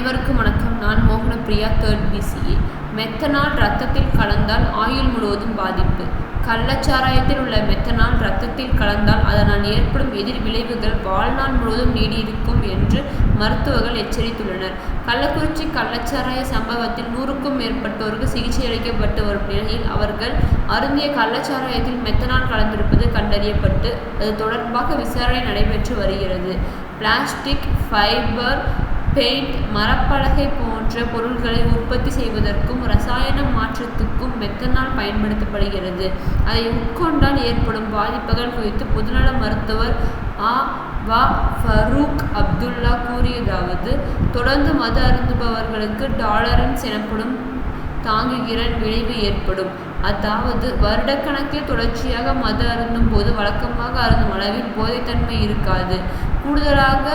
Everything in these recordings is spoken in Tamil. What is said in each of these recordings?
அனைவருக்கும் வணக்கம். நான் மோகனப்பிரியா தேர்ட் பிசிஏ மெத்தனால் ரத்தத்தில் கலந்தால் ஆயுள் முழுவதும் பாதிப்பு. கள்ளச்சாராயத்தில் உள்ள மெத்தனால் ரத்தத்தில் கலந்தால் அதனால் ஏற்படும் எதிர் விளைவுகள் வாழ்நாள் முழுவதும் நீடியிருக்கும் என்று மருத்துவர்கள் எச்சரித்துள்ளனர். கள்ளக்குறிச்சி கள்ளச்சாராய சம்பவத்தில் நூறுக்கும் மேற்பட்டோருக்கு சிகிச்சை அளிக்கப்பட்டு வரும் நிலையில் அவர்கள் அருந்திய கள்ளச்சாராயத்தில் மெத்தனால் கலந்திருப்பது கண்டறியப்பட்டு அது தொடர்பாக விசாரணை நடைபெற்று வருகிறது. பிளாஸ்டிக் ஃபைபர் பெயிண்ட் மரப்பலகை போன்ற பொருட்களை உற்பத்தி செய்வதற்கும் ரசாயன மாற்றத்துக்கும் மெத்தனால் பயன்படுத்தப்படுகிறது. அதை உட்கொண்டால் ஏற்படும் பாதிப்புகள் குறித்து பொதுநல மருத்துவர் ஆ. வ. ஃபரூக் அப்துல்லா கூறியதாவது தொடர்ந்து மது அருந்துபவர்களுக்கு டாலரன்ஸ் எனப்படும் தாங்குகிற விளைவு ஏற்படும். அதாவது வருடக்கணக்கில் தொடர்ச்சியாக மது அருந்தும் போது வழக்கமாக அருந்தும் அளவில் போதைத்தன்மை இருக்காது. கூடுதலாக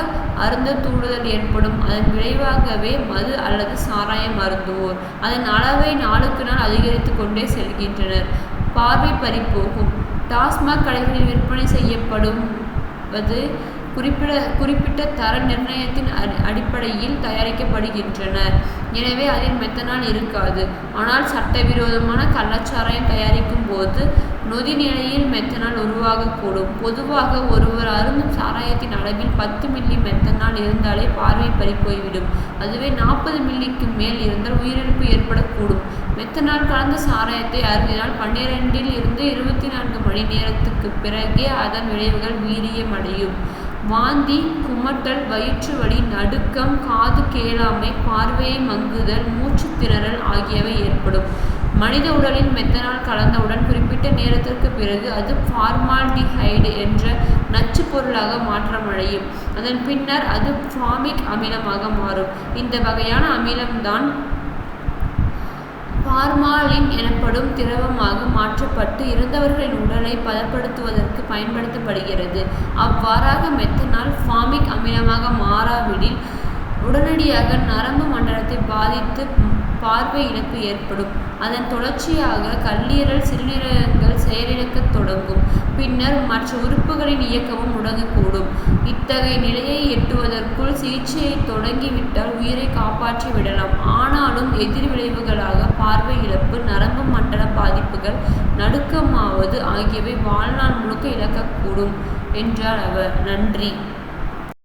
அருந்த தூண்டுதல் ஏற்படும். அதன் விளைவாகவே மது அல்லது சாராயம் அருந்துவோர் அதன் அளவை நாளுக்கு நாள் அதிகரித்து கொண்டே செல்கின்றனர். பார்வை பறிபோகும். டாஸ்மாக் கடைகளில் விற்பனை செய்யப்படும் அது குறிப்பிட குறிப்பிட்ட தர நிர்ணயத்தின் அடிப்படையில் தயாரிக்கப்படுகின்றன. எனவே அதில் மெத்தனால் இருக்காது. ஆனால் சட்டவிரோதமான கள்ளச்சாராயம் தயாரிக்கும் போது நொதி நிலையில் மெத்தனால் உருவாகக்கூடும். பொதுவாக ஒருவர் அருந்தும் சாராயத்தின் அளவில் பத்து மில்லி மெத்தனால் இருந்தாலே பார்வை பறிப்போய்விடும். அதுவே நாற்பது மில்லிக்கு மேல் இருந்தால் உயிரிழப்பு ஏற்படக்கூடும். மெத்தனால் கலந்த சாராயத்தை அருந்தினால் பன்னிரெண்டில் இருந்து இருபத்தி நான்கு மணி நேரத்துக்கு பிறகே அதன் விளைவுகள் வீரியமடையும். வாந்தி குமட்டல் வயிற்று வலி நடுக்கம் காது கேளாமை பார்வையை மங்குதல் மூச்சு திணறல் ஆகியவை ஏற்படும். மனித உடலில் மெத்தனால் கலந்தவுடன் குறிப்பிட்ட நேரத்திற்கு பிறகு அது ஃபார்மால்டிஹைடு என்ற நச்சு பொருளாக மாற்றமடையும். அதன் பின்னர் அது ஃபார்மிக் அமிலமாக மாறும். இந்த வகையான அமிலம்தான் பார்மாலின் எனப்படும் திரவமாக மாற்றப்பட்டு இறந்தவர்களின் உடலை பதப்படுத்துவதற்கு பயன்படுத்தப்படுகிறது. அவ்வாறாக மெத்தனால் ஃபார்மிக் அமிலமாக மாறாவிடில் உடனடியாக நரம்பு மண்டலத்தை பாதித்து பார்வை இழப்பு ஏற்படும். அதன் தொடர்ச்சியாக கல்லீரல் சிறுநீரகங்கள் செயலிழக்கத் தொடங்கும். பின்னர் மற்ற உறுப்புகளின் இயக்கமும் முடங்கக்கூடும். இத்தகைய நிலையை எட்டுவதற்குள் சிகிச்சையை தொடங்கிவிட்டால் உயிரை காப்பாற்றி விடலாம் ஆனாலும் எதிர்விளைவுகளாக பார்வை இழப்பு நரம்பு மண்டல பாதிப்புகள் நடுக்கமாவது ஆகியவை வாழ்நாள் முழுக்க இழக்கக்கூடும் என்றார் அவர். நன்றி.